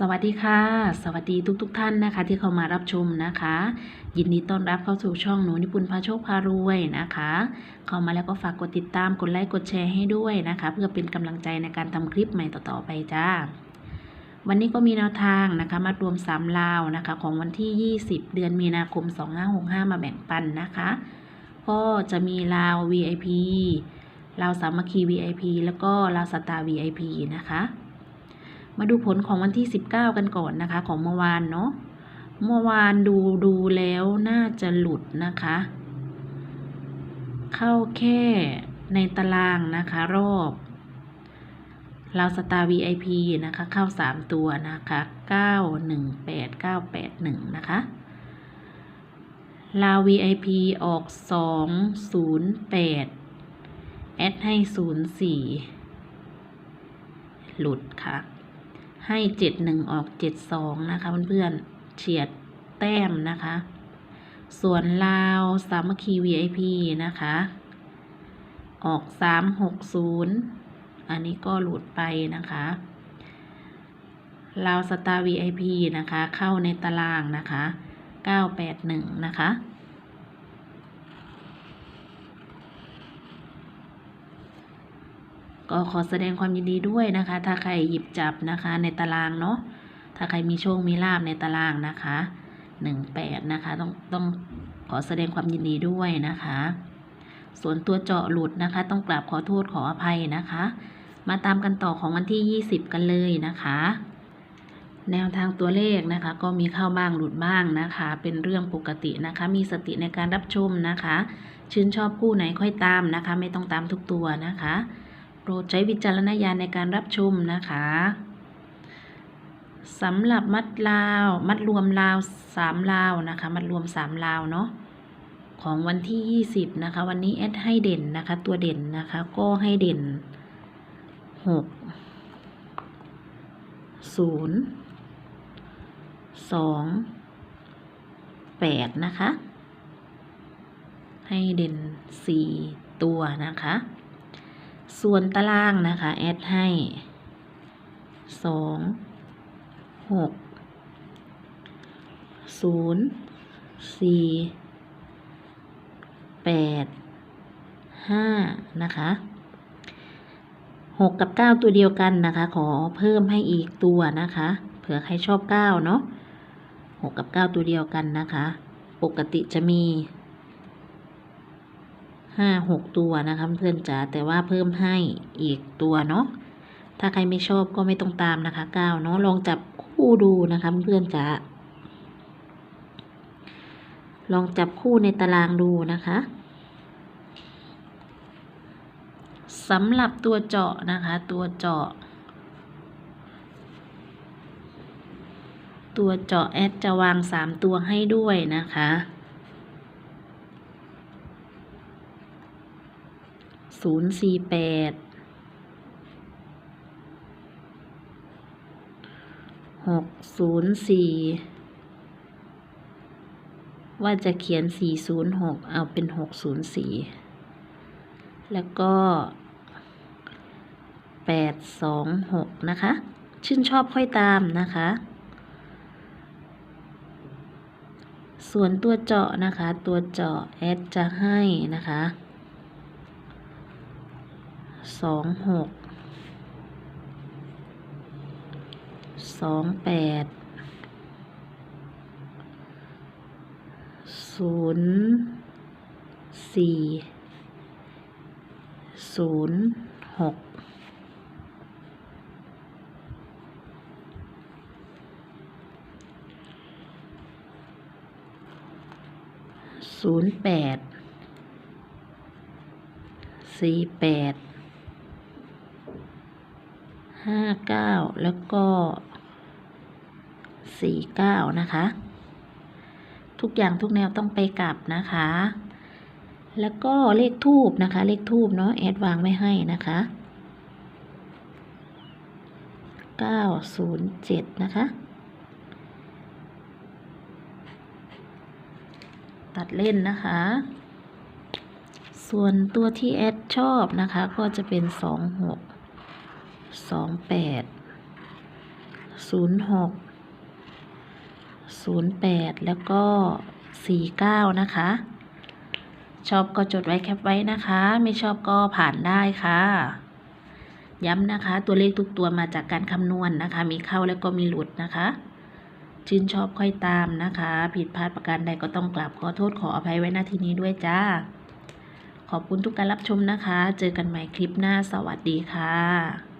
สวัสดีค่ะ สวัสดีทุกๆทท่านนะคะ ที่เข้ามารับชมนะคะ ยินดีต้อนรับเข้าสู่ช่องหนูนิปุนพาโชคพารวยนะคะ เข้ามาแล้วก็ฝากกดติดตามกดไลค์กดแชร์ให้ด้วยนะคะ เพื่อเป็นกำลังใจในการทำคลิปใหม่ต่อๆไปจ้า วันนี้ก็มีแนวทางนะคะ มารวมสามลาวนะคะ ของวันที่ 20 เดือนมีนาคม 2565 มาแบ่งปันนะคะ ก็จะมีลาว VIP ลาวสามัคคี VIP แล้วก็ลาวสตาร์ VIP นะคะ มาดูผลของวันที่ 19 กันก่อนนะคะ ของเมื่อวานเนาะเมื่อวานดูดูแล้วน่าจะหลุดนะคะ เข้าแค่ในตารางนะคะรอบเราสตาร์ VIP นะคะ เข้า 3 ตัวนะคะ 918 981 นะคะลาว VIP ออก 208แอดให้ 04 หลุดค่ะ ให้เจ็ดหนึ่งออกเจ็ดสองนะคะเพื่อนๆเฉียดแต้มนะคะ ส่วนลาวสามัคคี VIP นะคะ ออกสามหกศูนย์อันนี้ก็หลุดไปนะคะลาวสตาร์ VIP นะคะ เข้าในตารางนะคะเก้าแปดหนึ่งนะคะ ก็ขอแสดงความยินดีด้วยนะคะ ถ้าใครหยิบจับนะคะในตารางเนาะถ้าใครมีโชคมีลาบในตารางนะคะหนึ่งแปดนะคะต้องต้องขอแสดงความยินดีด้วยนะคะ ส่วนตัวเจาะหลุดนะคะ ต้องกราบขอโทษขออภัยนะคะ มาตามกันต่อของวันที่ 20 กันเลยนะคะ แนวทางตัวเลขนะคะ ก็มีเข้าบ้างหลุดบ้างนะคะ เป็นเรื่องปกตินะคะ มีสติในการรับชมนะคะ ชื่นชอบคู่ไหนค่อยตามนะคะ ไม่ต้องตามทุกตัวนะคะ โปรดใช้วิจารณญาณในการรับชมนะคะสำหรับมัดลาว มัดรวมลาวสามลาวนะคะ มัดรวมสามลาวเนาะของวันที่ยี่สิบนะคะ วันนี้แอดให้เด่นนะคะ ตัวเด่นนะคะ ก็ให้เด่นหกศูนย์สองแปดนะคะ ให้เด่นสี่ตัวนะคะ ส่วนตารางนะคะ แอดให้สองหกศูนย์สี่แปดห้านะคะหกกับเก้าตัวเดียวกันนะคะ ขอเพิ่มให้อีกตัวนะคะ เผื่อใครชอบเก้าเนาะหกกับเก้าตัวเดียวกันนะคะ ปกติจะมี ห้าหกตัวนะคะเพื่อนจ๋าแต่ว่าเพิ่มให้อีกตัวเนาะถ้าใครไม่ชอบก็ไม่ต้องตามนะคะเก้าเนาะลองจับคู่ดูนะคะเพื่อนจ๋าลองจับคู่ในตารางดูนะคะสำหรับตัวเจาะนะคะ ตัวเจาะ ตัวเจาะแอดจะวางสามตัวให้ด้วยนะคะ ศูนย์สี่แปดหกศูนย์สี่ว่าจะเขียนสี่ศูนย์หกเอาเป็นหกศูนย์สี่แล้วก็แปดสองหกนะคะ ชื่นชอบค่อยตามนะคะ ส่วนตัวเจาะนะคะ ตัวเจาะแอดจะให้นะคะ สองหกสองแปดศูนย์สี่ศูนย์หกศูนย์แปดสี่แปด ห้าเก้าแล้วก็สี่เก้านะคะ ทุกอย่างทุกแนวต้องไปกลับนะคะ แล้วก็เลขทูบนะคะ เลขทูบเนาะแอดวางไม่ให้นะคะเก้าศูนย์เจ็ดนะคะตัดเล่นนะคะ ส่วนตัวที่แอดชอบนะคะ ก็จะเป็นสองหก สองแปดศูนย์หกศูนย์แปดแล้วก็สี่เก้านะคะ ชอบก็จดไว้แคปไว้นะคะ ไม่ชอบก็ผ่านได้ค่ะ ย้ำนะคะ ตัวเลขทุกตัวมาจากการคำนวณนะคะ มีเข้าแล้วก็มีหลุดนะคะชื่นชอบค่อยตามนะคะ ผิดพลาดประการใดก็ต้องกราบขอโทษขออภัยไว้หน้าที่นี้ด้วยจ้า ขอบคุณทุกการรับชมนะคะ เจอกันใหม่คลิปหน้าสวัสดีค่ะ